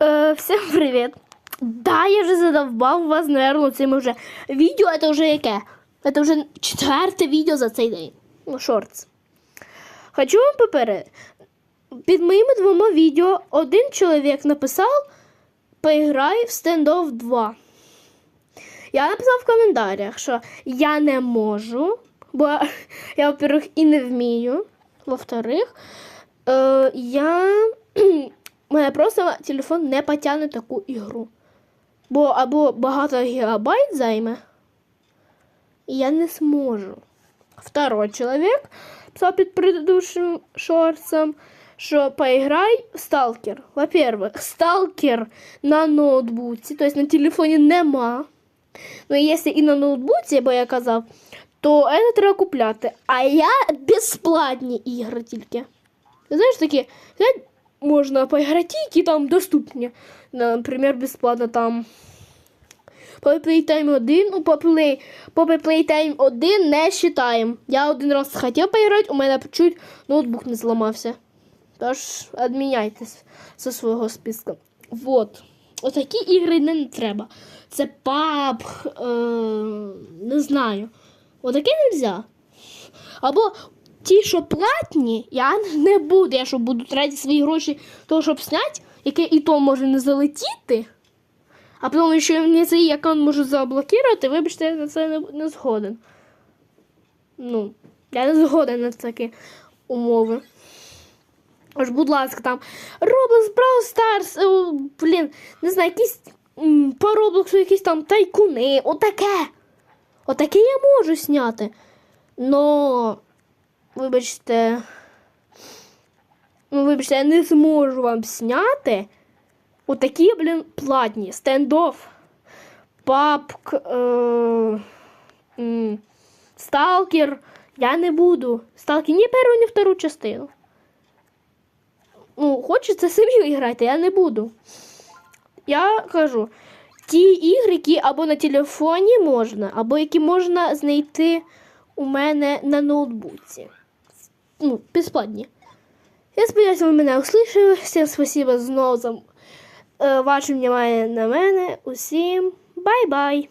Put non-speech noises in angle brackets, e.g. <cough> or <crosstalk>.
Э, всем привет! Да, я вже задовбав вас, наверное, цим уже відео. Это вже яке? Это вже четверте відео за цей день. Ну, шортс. Хочу вам попередити. Під моїми двома відео один чоловік написав поіграй в стендов 2. Я написав в коментарях, що я не можу, бо я, во-первых, і не вмію. Во-вторых, е, я у мене просто телефон не потягне таку ігру. Бо або багато гігабайт займе, і я не зможу. Второй чоловік писав під предыдущим шорцем, що поіграй в Сталкер. Во-первых, Сталкер на ноутбуці, тобто на телефоні нема. Ну, якщо і на ноутбуці, бо я казав, то це треба купляти. А я безплатні ігри тільки. Знаєш, такі, взять можна поіграти, які там доступні. Наприклад, безплатно там. Poppy Playtime 1, ну, Poppy Poppy Playtime 1 не считаємо. Я один раз хотів поіграти, у мене чуть ноутбук не зламався. Тож, відміняйтесь зі свого списку. Вот. Отакі ігри не треба. Це паб, е, не знаю. Отаке не можна. Або ті, що платні, я <laughs> не буду. Я що буду тратити свої гроші, того, щоб зняти, яке і то може не залетіти. А потім, що мені цей аккаунт може заблокувати, вибачте, я на це не, не згоден. Ну, я не згоден на такі умови. Аж, будь ласка, там Roblox, Brawl Stars, о, блін, не знаю, якісь по Роблоксу якісь там тайкуни, отаке. Отаке я можу зняти. Но, вибачте, ну, вибачте, я не зможу вам зняти. Отакі, блін, платні. Стендоф, папк, е, сталкер. Я не буду. Сталкер ні першу, ні втору частину. Ну, хочеться самі грати, я не буду. Я кажу, ті ігри, які або на телефоні можна, або які можна знайти у мене на ноутбуці. Ну, безплатні. Я сподіваюся, ви мене услышали. Всім спасибо знову за е, ваше внимание на мене. Усім бай-бай!